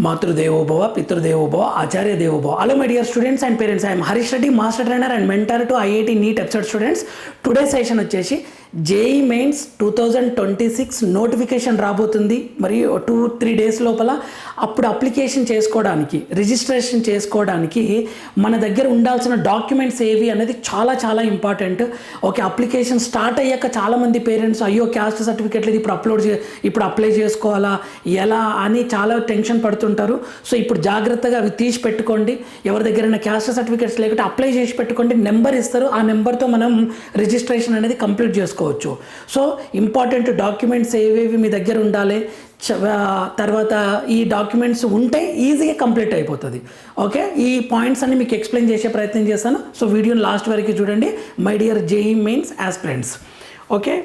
మాతృదేవోభవ పితృదేవోభవ ఆచార్య దేవోభవ hello my dear students and parents I'm Harish Reddy master trainer and mentor to IIT NEET episode students today session వచ్చేసి JEE Mains two thousand twenty six notification రాబోతుంది. మరి two three days లోపల అప్పుడు application చేసుకోవడానికి registration చేసుకోవడానికి మన దగ్గర ఉండాల్సిన డాక్యుమెంట్స్ ఏవి అనేది చాలా చాలా ఇంపార్టెంట్. ఓకే అప్లికేషన్ స్టార్ట్ అయ్యాక చాలామంది పేరెంట్స్ అయ్యో క్యాస్ట్ సర్టిఫికేట్లు ఇది ఇప్పుడు అప్లోడ్ చే ఇప్పుడు అప్లై చేసుకోవాలా ఎలా అని చాలా టెన్షన్ పడుతుంటారు. సో ఇప్పుడు జాగ్రత్తగా అవి తీసి పెట్టుకోండి. ఎవరి దగ్గరైనా క్యాస్ట్ సర్టిఫికేట్స్ లేకుంటే అప్లై చేసి పెట్టుకోండి. నెంబర్ ఇస్తారు. ఆ నెంబర్తో మనం రిజిస్ట్రేషన్ అనేది కంప్లీట్ చేసుకోవాలి. చేసుకోవచ్చు. సో ఇంపార్టెంట్ డాక్యుమెంట్స్ ఏవేవి మీ దగ్గర ఉండాలి చ- తర్వాత ఈ డాక్యుమెంట్స్ ఉంటే ఈజీగా కంప్లీట్ అయిపోతుంది. ఓకే? ఈ పాయింట్స్ అన్ని మీకు ఎక్స్ప్లెయిన్ చేసే ప్రయత్నం చేస్తాను. సో వీడియోని లాస్ట్ వరకు చూడండి. My dear JEE Mains aspirants okay?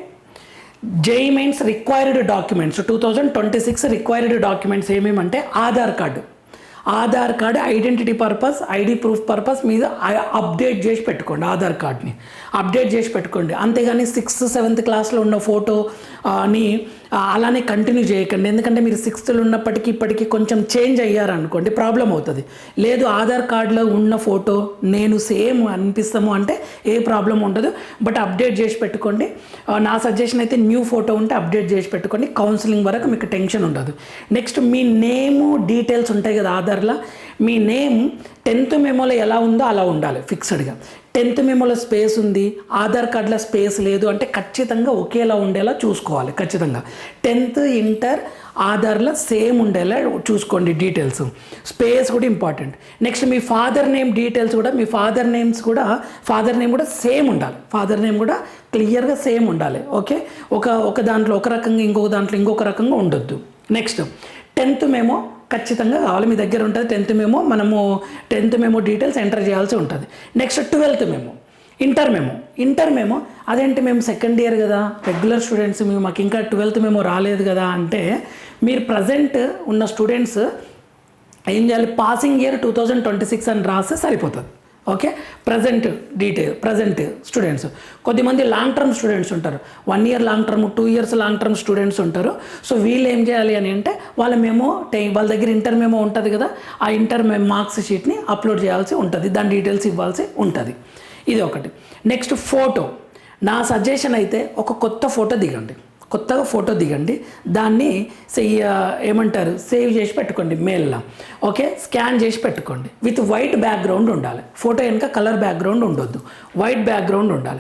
JEE Mains required documents. Two thousand twenty six required documents ఏమేమంటే Aadhaar card. Aadhaar card identity purpose ID proof purpose మీద అప్డేట్ చేసి పెట్టుకోండి ఆధార్ కార్డ్ని. అప్డేట్ చేసి పెట్టుకోండి. అంతేగాని సిక్స్త్ సెవెంత్ క్లాస్లో ఉన్న ఫోటోని అలానే కంటిన్యూ చేయకండి. ఎందుకంటే మీరు సిక్స్త్లో ఉన్నప్పటికీ ఇప్పటికీ కొంచెం చేంజ్ అయ్యారనుకోండి ప్రాబ్లం అవుతుంది. లేదు ఆధార్ కార్డులో ఉన్న ఫోటో నేను సేమ్ అనిపిస్తాము అంటే ఏ ప్రాబ్లం ఉండదు. బట్ అప్డేట్ చేసి పెట్టుకోండి. నా సజెషన్ అయితే న్యూ ఫోటో ఉంటే అప్డేట్ చేసి పెట్టుకోండి. కౌన్సిలింగ్ వరకు మీకు టెన్షన్ ఉండదు. నెక్స్ట్ మీ నేము డీటెయిల్స్ ఉంటాయి కదా ఆధార్లో. మీ నేమ్ టెన్త్ మెమోలో ఎలా ఉందో అలా ఉండాలి ఫిక్స్డ్గా. టెన్త్ మెమోలో స్పేస్ ఉంది ఆధార్ కార్డులో స్పేస్ లేదు అంటే ఖచ్చితంగా ఒకేలా ఉండేలా చూసుకోవాలి ఖచ్చితంగా. టెన్త్ ఇంటర్ ఆధార్లో సేమ్ ఉండేలా చూసుకోండి డీటెయిల్స్. స్పేస్ కూడా ఇంపార్టెంట్. నెక్స్ట్ మీ ఫాదర్ నేమ్ డీటెయిల్స్ కూడా మీ ఫాదర్ నేమ్స్ కూడా ఫాదర్ నేమ్ కూడా సేమ్ ఉండాలి. ఫాదర్ నేమ్ కూడా క్లియర్గా సేమ్ ఉండాలి ఓకే? ఒక ఒక దాంట్లో ఒక రకంగా ఇంకొక దాంట్లో ఇంకొక రకంగా ఉండొద్దు. నెక్స్ట్ టెన్త్ మేము ఖచ్చితంగా కావాలి మీ దగ్గర ఉంటుంది. టెన్త్ మేమో మనము టెన్త్ మేమో డీటెయిల్స్ ఎంటర్ చేయాల్సి ఉంటుంది. నెక్స్ట్ ట్వెల్త్ మేము ఇంటర్ మేము. ఇంటర్ మేము అదేంటి మేము సెకండ్ ఇయర్ కదా రెగ్యులర్ స్టూడెంట్స్ మేము మాకు ఇంకా ట్వెల్త్ మేము రాలేదు కదా అంటే మీరు ప్రజెంట్ ఉన్న స్టూడెంట్స్ ఏం చేయాలి? Passing year two thousand twenty six అని రాస్తే సరిపోతుంది. Okay? Present detail present students కొద్దిమంది లాంగ్ టర్మ్ స్టూడెంట్స్ ఉంటారు. One year long term two years long term students ఉంటారు. సో వీళ్ళు ఏం చేయాలి అని అంటే వాళ్ళ మేము వాళ్ళ దగ్గర ఇంటర్ మేమో ఉంటుంది కదా ఆ ఇంటర్ మేము మార్క్స్ షీట్ని అప్లోడ్ చేయాల్సి ఉంటుంది. దాని డీటెయిల్స్ ఇవ్వాల్సి ఉంటుంది. ఇది ఒకటి. నెక్స్ట్ ఫోటో నా సజెషన్ అయితే ఒక కొత్త ఫోటో దిగండి. కొత్తగా ఫోటో దిగండి. దాన్ని ఏమంటారు? సేవ్ చేసి పెట్టుకోండి మెయిల్లో. ఓకే? స్కాన్ చేసి పెట్టుకోండి. విత్ వైట్ బ్యాక్గ్రౌండ్ ఉండాలి. ఫోటో వెనుక కలర్ బ్యాక్గ్రౌండ్ ఉండొద్దు. వైట్ బ్యాక్గ్రౌండ్ ఉండాలి.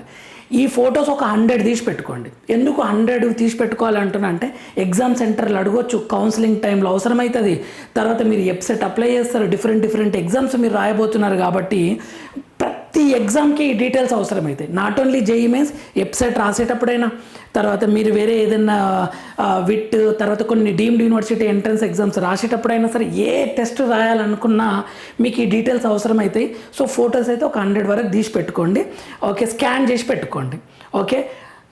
ఈ ఫొటోస్ ఒక హండ్రెడ్ తీసి పెట్టుకోండి. ఎందుకు హండ్రెడ్ తీసి పెట్టుకోవాలంటున్నా అంటే ఎగ్జామ్ సెంటర్లు అడగొచ్చు కౌన్సిలింగ్ టైంలో అవసరమవుతుంది తర్వాత మీరు వెబ్సైట్ అప్లై చేస్తారు. డిఫరెంట్ డిఫరెంట్ ఎగ్జామ్స్ మీరు రాయబోతున్నారు కాబట్టి ప్రతి ఎగ్జామ్కి ఈ డీటెయిల్స్ అవసరమవుతాయి not only JEE Mains website రాసేటప్పుడైనా తర్వాత మీరు వేరే ఏదైనా విట్ తర్వాత కొన్ని డీమ్డ్ యూనివర్సిటీ ఎంట్రన్స్ ఎగ్జామ్స్ రాసేటప్పుడైనా సరే ఏ టెస్ట్ రాయాలనుకున్నా మీకు ఈ డీటెయిల్స్ అవసరమవుతాయి సో ఫొటోస్ అయితే ఒక హండ్రెడ్ వరకు తీసి పెట్టుకోండి. ఓకే స్కాన్ చేసి పెట్టుకోండి. ఓకే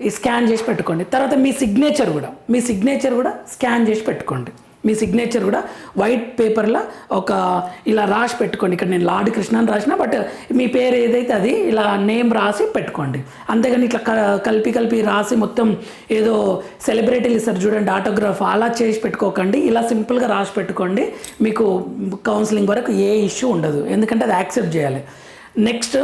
ఈ స్కాన్ చేసి పెట్టుకోండి. తర్వాత మీ సిగ్నేచర్ కూడా మీ సిగ్నేచర్ కూడా స్కాన్ చేసి పెట్టుకోండి. మీ సిగ్నేచర్ కూడా వైట్ పేపర్లో ఒక ఇలా రాసి పెట్టుకోండి. ఇక్కడ నేను లార్డ్ కృష్ణ అని రాసిన బట్ మీ పేరు ఏదైతే అది ఇలా నేమ్ రాసి పెట్టుకోండి. అంతేగాని ఇట్లా క- కలిపి కలిపి రాసి మొత్తం ఏదో సెలబ్రిటీలు ఇస్తారు చూడండి ఆటోగ్రాఫ్ అలా చేసి పెట్టుకోకండి. ఇలా సింపుల్గా రాసి పెట్టుకోండి. మీకు కౌన్సిలింగ్ వరకు ఏ ఇష్యూ ఉండదు. ఎందుకంటే అది యాక్సెప్ట్ చేయాలి. నెక్స్ట్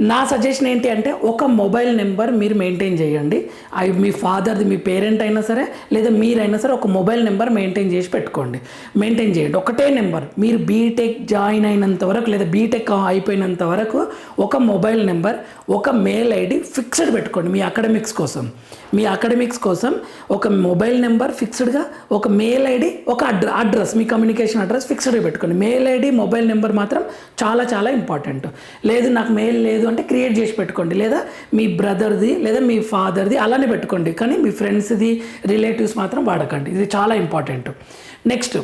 నా సజెషన్ ఏంటి అంటే ఒక మొబైల్ నెంబర్ మీరు మెయింటైన్ చేయండి. అవి మీ ఫాదర్ది మీ పేరెంట్ అయినా సరే లేదా మీరైనా సరే ఒక మొబైల్ నెంబర్ మెయింటైన్ చేసి పెట్టుకోండి. మెయింటైన్ చేయండి. ఒకటే నెంబర్. మీరు బీటెక్ జాయిన్ అయినంత వరకు లేదా బీటెక్ అయిపోయినంత వరకు ఒక మొబైల్ నెంబర్ ఒక మెయిల్ ఐడి ఫిక్స్డ్ పెట్టుకోండి మీ అకాడమిక్స్ కోసం. మీ అకాడమిక్స్ కోసం ఒక మొబైల్ నెంబర్ ఫిక్స్డ్గా ఒక మెయిల్ ఐడి ఒక అడ్ర అడ్రస్ మీ కమ్యూనికేషన్ అడ్రస్ ఫిక్స్డ్గా పెట్టుకోండి. మెయిల్ ఐడి మొబైల్ నెంబర్ మాత్రం చాలా చాలా ఇంపార్టెంట్. లేదు నాకు మెయిల్ లేదు అంటే క్రియేట్ చేసి పెట్టుకోండి. లేదా మీ బ్రదర్ది లేదా మీ ఫాదర్ది అలానే పెట్టుకోండి. కానీ మీ ఫ్రెండ్స్ది రిలేటివ్స్ మాత్రం వాడకండి. ఇది చాలా ఇంపార్టెంట్. నెక్స్ట్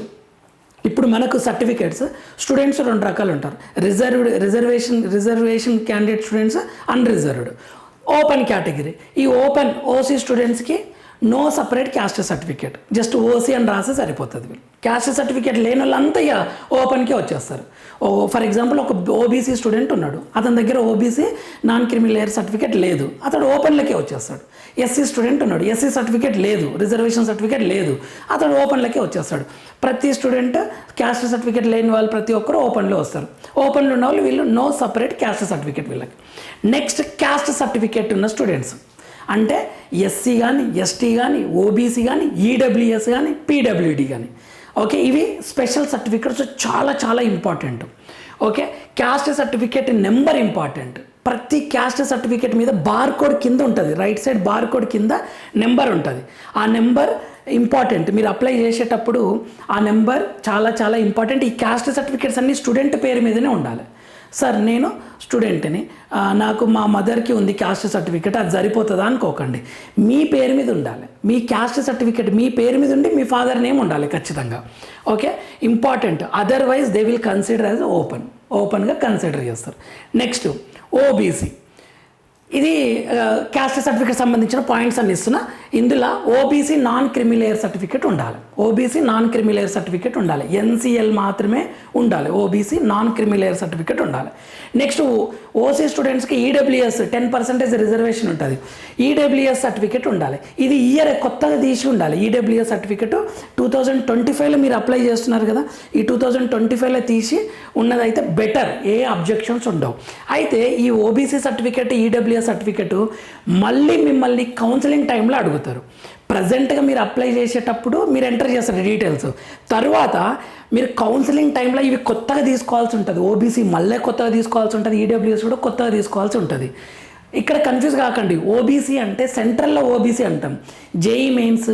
ఇప్పుడు మనకు సర్టిఫికేట్స్. స్టూడెంట్స్ రెండు రకాలు ఉంటారు. Reserved reservation reservation candidate students unreserved. Open category. ఈ ఓపెన్ ఓసీ స్టూడెంట్స్కి no separate caste certificate just OC అని రాసి సరిపోతుంది వీళ్ళు. క్యాస్ట్ సర్టిఫికేట్ లేని వాళ్ళంతా ఇక ఓపెన్కే వచ్చేస్తారు. ఓ ఫర్ ఎగ్జాంపుల్ ఒక ఓబీసీ స్టూడెంట్ ఉన్నాడు. అతని దగ్గర ఓబీసీ నాన్ క్రిమిలేయర్ సర్టిఫికేట్ లేదు. అతడు ఓపెన్లకే వచ్చేస్తాడు. ఎస్సీ స్టూడెంట్ ఉన్నాడు. ఎస్సీ సర్టిఫికేట్ లేదు. రిజర్వేషన్ సర్టిఫికేట్ లేదు. అతడు ఓపెన్లకే వచ్చేస్తాడు. ప్రతి స్టూడెంట్ క్యాస్ట్ సర్టిఫికేట్ లేని వాళ్ళు ప్రతి ఒక్కరు ఓపెన్లో వస్తారు. ఓపెన్లో ఉన్న వాళ్ళు వీళ్ళు నో సపరేట్ క్యాస్ట్ సర్టిఫికేట్ వీళ్ళకి. నెక్స్ట్ క్యాస్ట్ సర్టిఫికేట్ ఉన్న స్టూడెంట్స్ అంటే ఎస్సీ కానీ ఎస్టీ కానీ ఓబీసీ కానీ ఈడబ్ల్యూఎస్ కానీ పీడబ్ల్యూడి కానీ ఓకే ఇవి స్పెషల్ సర్టిఫికెట్స్ చాలా చాలా important. Okay caste certificate number important. ప్రతి క్యాస్ట్ సర్టిఫికేట్ మీద బార్ కోడ్ కింద ఉంటుంది. రైట్ సైడ్ బార్ కోడ్ కింద నెంబర్ ఉంటుంది. ఆ నెంబర్ ఇంపార్టెంట్. మీరు అప్లై చేసేటప్పుడు ఆ నెంబర్ చాలా చాలా ఇంపార్టెంట్. ఈ క్యాస్ట్ సర్టిఫికేట్స్ అన్ని స్టూడెంట్ పేరు మీదనే ఉండాలి. సార్ నేను స్టూడెంట్ని. నాకు మా మదర్కి ఉంది క్యాస్ట్ సర్టిఫికేట్ అది సరిపోతుందా అనుకోకండి. మీ పేరు మీద ఉండాలి. మీ క్యాస్ట్ సర్టిఫికేట్ మీ పేరు మీద ఉండి మీ ఫాదర్ నేమ్ ఉండాలి ఖచ్చితంగా. Okay? Important. Otherwise they will consider as open. ఓపెన్గా కన్సిడర్ చేస్తారు. Next OBC. ఇది క్యాస్ట్ సర్టిఫికేట్ సంబంధించిన పాయింట్స్ అని ఇస్తున్నా. ఇందులో OBC non creamy layer certificate ఉండాలి. OBC non creamy layer certificate ఉండాలి. ఎన్సీఎల్ మాత్రమే ఉండాలి. OBC non creamy layer certificate ఉండాలి. నెక్స్ట్ ఓసీ స్టూడెంట్స్కి ఈడబ్ల్యూఎస్ టెన్ పర్సెంటేజ్ రిజర్వేషన్ ఉంటుంది. ఈడబ్ల్యూఎస్ సర్టిఫికేట్ ఉండాలి. ఇది ఇయర్ కొత్తగా తీసి ఉండాలి. EWS certificate two thousand twenty ఫైవ్లో మీరు అప్లై చేస్తున్నారు కదా. ఈ టూ థౌజండ్ ట్వంటీ ఫైవ్లో తీసి ఉన్నదైతే బెటర్ ఏ అబ్జెక్షన్స్ ఉండవు. అయితే ఈ ఓబీసీ సర్టిఫికేట్ ఈడబ్ల్యూఎస్ సర్టిఫికేట్ మళ్ళీ మిమ్మల్ని కౌన్సిలింగ్ టైంలో అడుగుతారు. ప్రజెంట్గా మీరు అప్లై చేసేటప్పుడు మీరు ఎంటర్ చేస్తారు డీటెయిల్స్ తర్వాత మీరు కౌన్సిలింగ్ టైంలో ఇవి కొత్తగా తీసుకోవాల్సి ఉంటుంది. ఓబీసీ మళ్ళీ కొత్తగా తీసుకోవాల్సి ఉంటుంది. ఈడబ్ల్యూఎస్ కూడా కొత్తగా తీసుకోవాల్సి ఉంటుంది. ఇక్కడ కన్ఫ్యూజ్ కాకండి. ఓబీసీ అంటే సెంట్రల్లో ఓబీసీ అంటాం. JEE Mains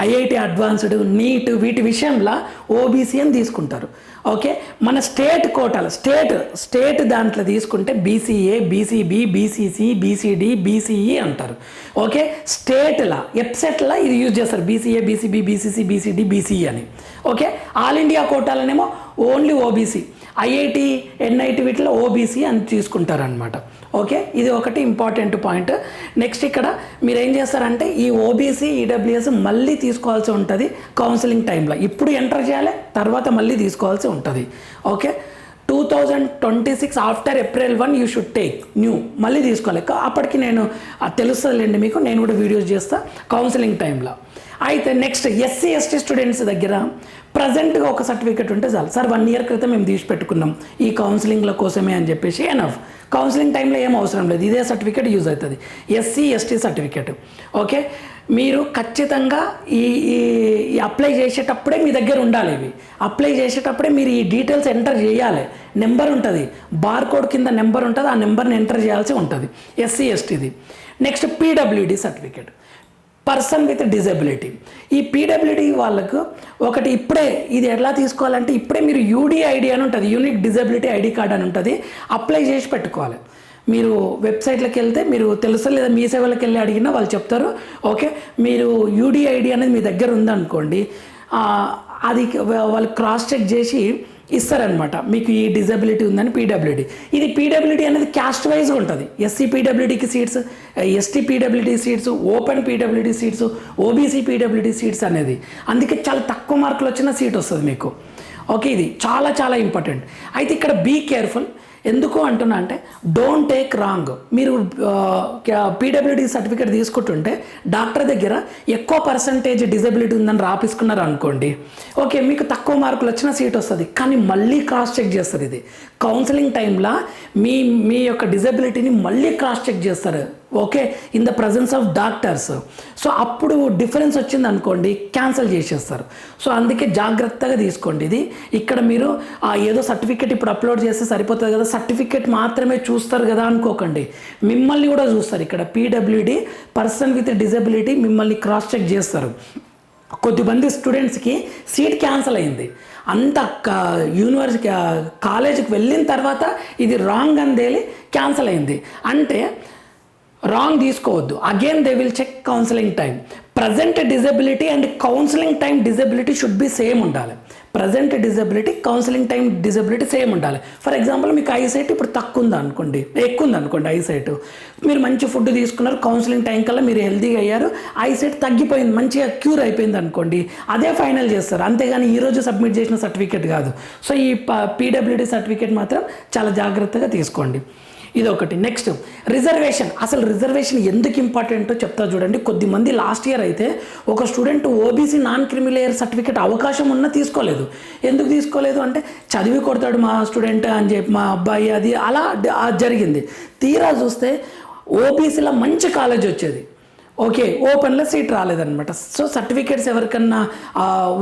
IIT advanced NEET వీటి విషయంలో ఓబీసీ అని తీసుకుంటారు. ఓకే? మన స్టేట్ కోటాలు స్టేట్ స్టేట్ దాంట్లో తీసుకుంటే BCA BCB BCC BCD BCE అంటారు. ఓకే? స్టేట్లా ఎప్సెట్లా ఇది యూజ్ చేస్తారు. BCA BCB BCC BCD BCE అని. ఓకే? ఆల్ ఇండియా కోటాలనేమో ఓన్లీ ఓబీసీ. ఐఐటి ఎన్ఐటి వీటిలో ఓబీసీ అని తీసుకుంటారనమాట ఓకే? ఇది ఒకటి ఇంపార్టెంట్ పాయింట్. నెక్స్ట్ ఇక్కడ మీరు ఏం చేస్తారంటే ఈ ఓబీసీ ఈడబ్ల్యూఎస్ మళ్ళీ తీసుకోవాల్సి ఉంటుంది కౌన్సిలింగ్ టైంలో. ఇప్పుడు ఎంటర్ చేయాలి తర్వాత మళ్ళీ తీసుకోవాల్సి ఉంటుంది. Okay? Two thousand twenty six after April one you should take new. మళ్ళీ తీసుకోవాలి. కా- అప్పటికి నేను తెలుస్తుందిలేండి మీకు నేను కూడా వీడియోస్ చేస్తా కౌన్సిలింగ్ టైంలో. అయితే నెక్స్ట్ ఎస్సీ ఎస్టీ స్టూడెంట్స్ దగ్గర ప్రజెంట్గా ఒక సర్టిఫికేట్ ఉంటే చాలు. సార్ వన్ ఇయర్ క్రితం మేము తీసి పెట్టుకున్నాం. ఈ కౌన్సిలింగ్ల కోసమే అని చెప్పేసి ఎనఫ్ కౌన్సిలింగ్ టైంలో ఏం అవసరం లేదు. ఇదే సర్టిఫికేట్ యూజ్ అవుతుంది. SC ST certificate. ఓకే? మీరు ఖచ్చితంగా ఈ ఈ అప్లై చేసేటప్పుడే మీ దగ్గర ఉండాలి ఇవి. అప్లై చేసేటప్పుడే మీరు ఈ డీటెయిల్స్ ఎంటర్ చేయాలి. నెంబర్ ఉంటుంది. బార్ కోడ్ కింద నెంబర్ ఉంటుంది. ఆ నెంబర్ని ఎంటర్ చేయాల్సి ఉంటుంది. SC ఎస్టీది. Next PWD certificate. Person with disability. ఈ పీడబ్ల్యూడి వాళ్ళకు ఒకటి ఇప్పుడే ఇది ఎలా తీసుకోవాలంటే ఇప్పుడే మీరు యూడీ ఐడి అని ఉంటుంది యూనిక్ డిజబిలిటీ ఐడి కార్డ్ అని ఉంటుంది అప్లై చేసి పెట్టుకోవాలి. మీరు వెబ్సైట్లోకి వెళ్తే మీరు తెలుసా లేదా మీ సేవలకు వెళ్ళి అడిగినా వాళ్ళు చెప్తారు ఓకే మీరు యూడిఐడి అనేది మీ దగ్గర ఉందనుకోండి అది వాళ్ళు క్రాస్ చెక్ చేసి ఇస్తారనమాట. మీకు ఈ డిజబిలిటీ ఉందని పీడబ్ల్యూడి. ఇది పీడబ్ల్యూడి అనేది క్యాస్ట్ వైజ్ ఉంటుంది. SC పీడబ్ల్యూడికి seats ST PWD seats open PWD seats OBC PWD seats అనేది. అందుకే చాలా తక్కువ మార్కులు వచ్చిన సీట్ వస్తుంది మీకు. ఓకే ఇది చాలా చాలా ఇంపార్టెంట్. అయితే ఇక్కడ బీ కేర్ఫుల్. ఎందుకు అంటున్నా అంటే డోంట్ టేక్ రాంగ్ మీరు పీడబ్ల్యూడి సర్టిఫికేట్ తీసుకుంటుంటే డాక్టర్ దగ్గర ఎక్కువ పర్సంటేజ్ డిజబిలిటీ ఉందని రాపిసుకున్నారు అనుకోండి. ఓకే మీకు తక్కువ మార్కులు వచ్చిన సీట్ వస్తుంది కానీ మళ్ళీ క్రాస్ చెక్ చేస్తారు ఇది. కౌన్సిలింగ్ టైంలో మీ మీ యొక్క డిజబిలిటీని మళ్ళీ క్రాస్ చెక్ చేస్తారు. Okay? In the presence of doctors so అప్పుడు డిఫరెన్స్ వచ్చింది అనుకోండి క్యాన్సిల్ చేసేస్తారు. సో అందుకే జాగ్రత్తగా తీసుకోండి ఇది. ఇక్కడ మీరు ఆ ఏదో సర్టిఫికేట్ ఇప్పుడు అప్లోడ్ చేస్తే సరిపోతుంది కదా సర్టిఫికేట్ మాత్రమే చూస్తారు కదా అనుకోకండి. మిమ్మల్ని కూడా చూస్తారు ఇక్కడ. పీడబ్ల్యూడి పర్సన్ విత్ డిజబిలిటీ మిమ్మల్ని క్రాస్ చెక్ చేస్తారు. కొద్దిమంది స్టూడెంట్స్కి సీట్ క్యాన్సిల్ అయింది. అంత యూనివర్సిటీ కాలేజీకి వెళ్ళిన తర్వాత ఇది రాంగ్ అని తేలి క్యాన్సిల్ అయింది. అంటే రాంగ్ తీసుకోవద్దు. Again they will check counselling time present disability and counselling time disability should be same ఉండాలి. Present disability counselling time disability same ఉండాలి. ఫర్ ఎగ్జాంపుల్ మీకు ఐసైట్ ఇప్పుడు తక్కువ ఉంది అనుకోండి. ఎక్కువ ఉంది అనుకోండి ఐసైట్ మీరు మంచి ఫుడ్ తీసుకున్నారు కౌన్సిలింగ్ టైం కల్లా మీరు హెల్తీగా అయ్యారు ఐసైట్ తగ్గిపోయింది మంచిగా క్యూర్ అయిపోయింది అనుకోండి అదే ఫైనల్ చేస్తారు. అంతేగాని ఈరోజు సబ్మిట్ చేసిన సర్టిఫికేట్ కాదు. సో ఈ పీడబ్ల్యూడి సర్టిఫికేట్ మాత్రం చాలా జాగ్రత్తగా తీసుకోండి. ఇది ఒకటి నెక్స్ట్ రిజర్వేషన్ అసలు రిజర్వేషన్ ఎందుకు ఇంపార్టెంటో చెప్తా చూడండి. కొద్దిమంది లాస్ట్ ఇయర్ అయితే ఒక student OBC non creamy layer certificate అవకాశం ఉన్నా తీసుకోలేదు. ఎందుకు తీసుకోలేదు అంటే చదివి కొడతాడు మా స్టూడెంట్ అని చెప్పి మా అబ్బాయి అది అలా జరిగింది. తీరా చూస్తే ఓబీసీలో మంచి కాలేజ్ వచ్చేది. ఓకే ఓపెన్లో సీట్ రాలేదనమాట సో సర్టిఫికేట్స్ ఎవరికన్నా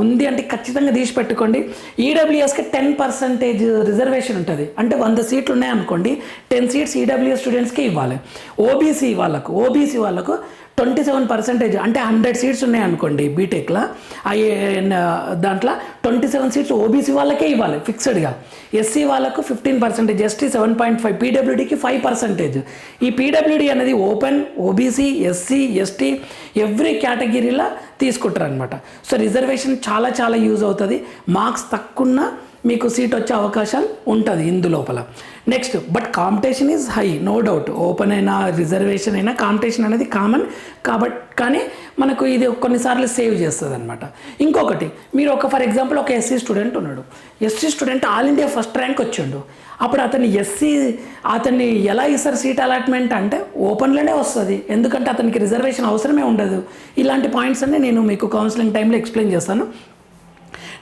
ఉంది అంటే ఖచ్చితంగా తీసి పెట్టుకోండి. ఈడబ్ల్యూఎస్కి టెన్ పర్సెంటేజ్ రిజర్వేషన్ ఉంటుంది. అంటే వంద సీట్లు ఉన్నాయనుకోండి టెన్ సీట్స్ ఈడబ్ల్యూఎస్ స్టూడెంట్స్కి ఇవ్వాలి. ఓబీసీ వాళ్ళకు ఓబీసీ వాళ్ళకు ట్వంటీ సెవెన్ పర్సెంటేజ్ అంటే హండ్రెడ్ సీట్స్ ఉన్నాయనుకోండి బీటెక్లో అవి దాంట్లో ట్వంటీ సెవెన్ సీట్స్ ఓబీసీ వాళ్ళకే ఇవ్వాలి ఫిక్స్డ్గా ఎస్సీ వాళ్ళకు fifteen percentage ST seven point five పీడబ్ల్యూడీకి five percentage ఈ పీడబ్ల్యూడీ అనేది open OBC SC ST every కేటగిరీలో తీసుకుంటారు అనమాట సో రిజర్వేషన్ చాలా చాలా యూజ్ అవుతుంది. మార్క్స్ తక్కువ మీకు సీట్ వచ్చే అవకాశం ఉంటుంది ఇందు లోపల. Next but competition is high no doubt open అయినా రిజర్వేషన్ అయినా కాంపిటీషన్ అనేది కామన్ కాబట్టి కానీ మనకు ఇది కొన్నిసార్లు సేవ్ చేస్తుంది అనమాట ఇంకొకటి మీరు ఒక ఫర్ ఎగ్జాంపుల్ ఒక ఎస్సీ స్టూడెంట్ ఉన్నాడు. SC student all India first rank వచ్చిండు. అప్పుడు అతని ఎస్సీ అతన్ని ఎలా ఇస్తారు సీట్ అలాట్మెంట్ అంటే ఓపెన్లోనే వస్తుంది. ఎందుకంటే అతనికి రిజర్వేషన్ అవసరమే ఉండదు. ఇలాంటి పాయింట్స్ అన్నీ నేను మీకు కౌన్సిలింగ్ టైంలో ఎక్స్ప్లెయిన్ చేస్తాను.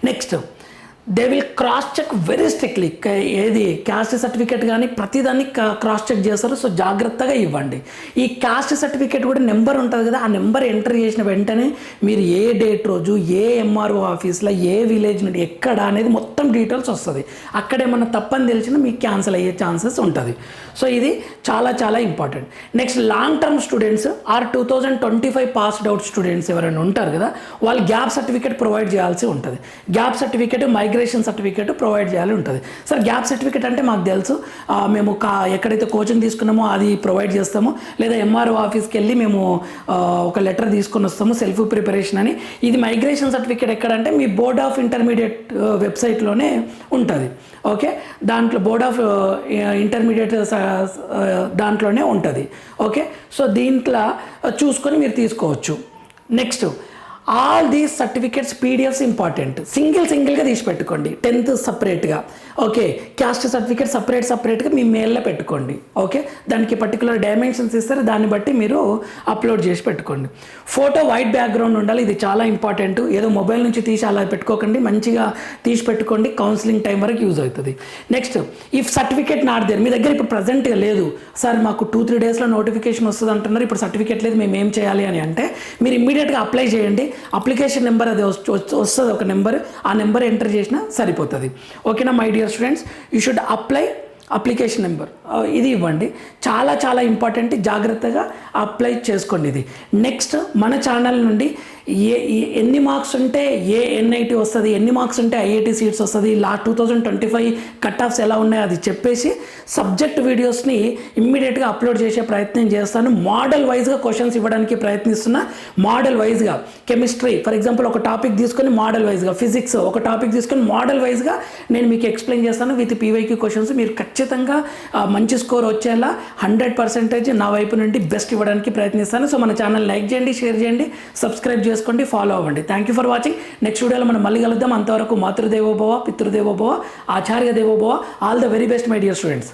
Next they will cross check very strictly ఏది క్యాస్ట్ సర్టిఫికేట్ కానీ ప్రతిదాన్ని క్రాస్ చెక్ చేస్తారు. సో జాగ్రత్తగా ఇవ్వండి. ఈ క్యాస్ట్ సర్టిఫికేట్ కూడా నెంబర్ ఉంటుంది కదా ఆ నెంబర్ ఎంటర్ చేసిన వెంటనే మీరు ఏ డేట్ రోజు ఏ ఎంఆర్ఓ ఆఫీస్లో ఏ విలేజ్ నుండి ఎక్కడ అనేది మొత్తం డీటెయిల్స్ వస్తుంది. అక్కడ ఏమన్నా తప్పని తెలిసినా మీకు క్యాన్సిల్ అయ్యే ఛాన్సెస్ ఉంటుంది. సో ఇది చాలా చాలా important next long term students are two thousand twenty five passed out students ఎవరైనా ఉంటారు కదా వాళ్ళు గ్యాప్ సర్టిఫికేట్ ప్రొవైడ్ చేయాల్సి ఉంటుంది. Gap certificate migration certificate provide చేయాలి ఉంటుంది. సార్ గ్యాప్ సర్టిఫికేట్ అంటే మాకు తెలుసు. మేము కా ఎక్కడైతే కోచింగ్ తీసుకున్నామో అది ప్రొవైడ్ చేస్తాము. లేదా ఎంఆర్ఓ ఆఫీస్కి వెళ్ళి మేము ఒక లెటర్ తీసుకొని వస్తాము సెల్ఫ్ ప్రిపరేషన్ అని. ఇది మైగ్రేషన్ సర్టిఫికేట్ ఎక్కడంటే మీ బోర్డ్ ఆఫ్ ఇంటర్మీడియట్ వెబ్సైట్లోనే ఉంటుంది. ఓకే? దాంట్లో బోర్డ్ ఆఫ్ ఇంటర్మీడియట్ దాంట్లోనే ఉంటుంది. ఓకే? సో దీంట్లో చూసుకొని మీరు తీసుకోవచ్చు. Next all these certificates PDFs important single సింగిల్గా తీసి పెట్టుకోండి టెన్త్ సపరేట్గా ఓకే క్యాస్ట్ సర్టిఫికేట్ సపరేట్ సపరేట్గా మీ మెయిల్లో పెట్టుకోండి. ఓకే దానికి పర్టికులర్ డైమెన్షన్స్ ఇస్తారు. దాన్ని బట్టి మీరు అప్లోడ్ చేసి పెట్టుకోండి. ఫోటో వైట్ బ్యాక్గ్రౌండ్ ఉండాలి. ఇది చాలా ఇంపార్టెంట్ ఏదో మొబైల్ నుంచి తీసి అలా పెట్టుకోకండి. మంచిగా తీసి పెట్టుకోండి. కౌన్సిలింగ్ టైం వరకు యూజ్ అవుతుంది. Next if certificate not there మీ దగ్గర ఇప్పుడు ప్రజెంట్గా లేదు. సార్ మాకు టూ త్రీ డేస్లో నోటిఫికేషన్ వస్తుంది అంటున్నారు. ఇప్పుడు సర్టిఫికేట్ లేదు. మేము ఏం చేయాలి అని అంటే మీరు ఇమ్మీడియట్గా అప్లై చేయండి. అప్లికేషన్ నెంబర్ అది వస్తుంది ఒక నెంబర్. ఆ నెంబర్ ఎంటర్ చేసినా సరిపోతుంది. ఓకేనా my dear students? You should apply application number. ఇది ఇవ్వండి. చాలా చాలా ఇంపార్టెంట్ జాగ్రత్తగా అప్లై చేసుకోండి ఇది. నెక్స్ట్ మన ఛానల్ నుండి ఏ ఎన్ని మార్క్స్ ఉంటే ఏ ఎన్ఐటి వస్తుంది ఎన్ని మార్క్స్ ఉంటే ఐఐటి సీట్స్ వస్తుంది లా two thousand twenty five cut offs ఎలా ఉన్నాయో అది చెప్పేసి సబ్జెక్ట్ వీడియోస్ని ఇమ్మీడియట్గా అప్లోడ్ చేసే ప్రయత్నం చేస్తాను. మోడల్ వైజ్గా క్వశ్చన్స్ ఇవ్వడానికి ప్రయత్నిస్తున్నా. మోడల్ వైజ్గా కెమిస్ట్రీ ఫర్ ఎగ్జాంపుల్ ఒక టాపిక్ తీసుకొని మోడల్ వైజ్గా ఫిజిక్స్ ఒక టాపిక్ తీసుకొని మోడల్ వైజ్గా నేను మీకు ఎక్స్ప్లెయిన్ చేస్తాను. విత్ పీవైక్యూ క్వశ్చన్స్ మీరు ఖచ్చితంగా మంచి స్కోర్ వచ్చేలా హండ్రెడ్ పర్సెంటేజ్ నా వైపు నుండి బెస్ట్ ఇవ్వడానికి ప్రయత్నిస్తాను. సో మన ఛానల్ లైక్ చేయండి షేర్ చేయండి సబ్స్క్రైబ్ చేసుకోండి ఫాలో అవ్వండి. Thank you for watching next వీడియోలో మనం మళ్ళీ కలుద్దాం. అంతవరకు మాతృదేవోభవ పితృదేవోభవ ఆచార్య దేవోభవ all the very best my dear students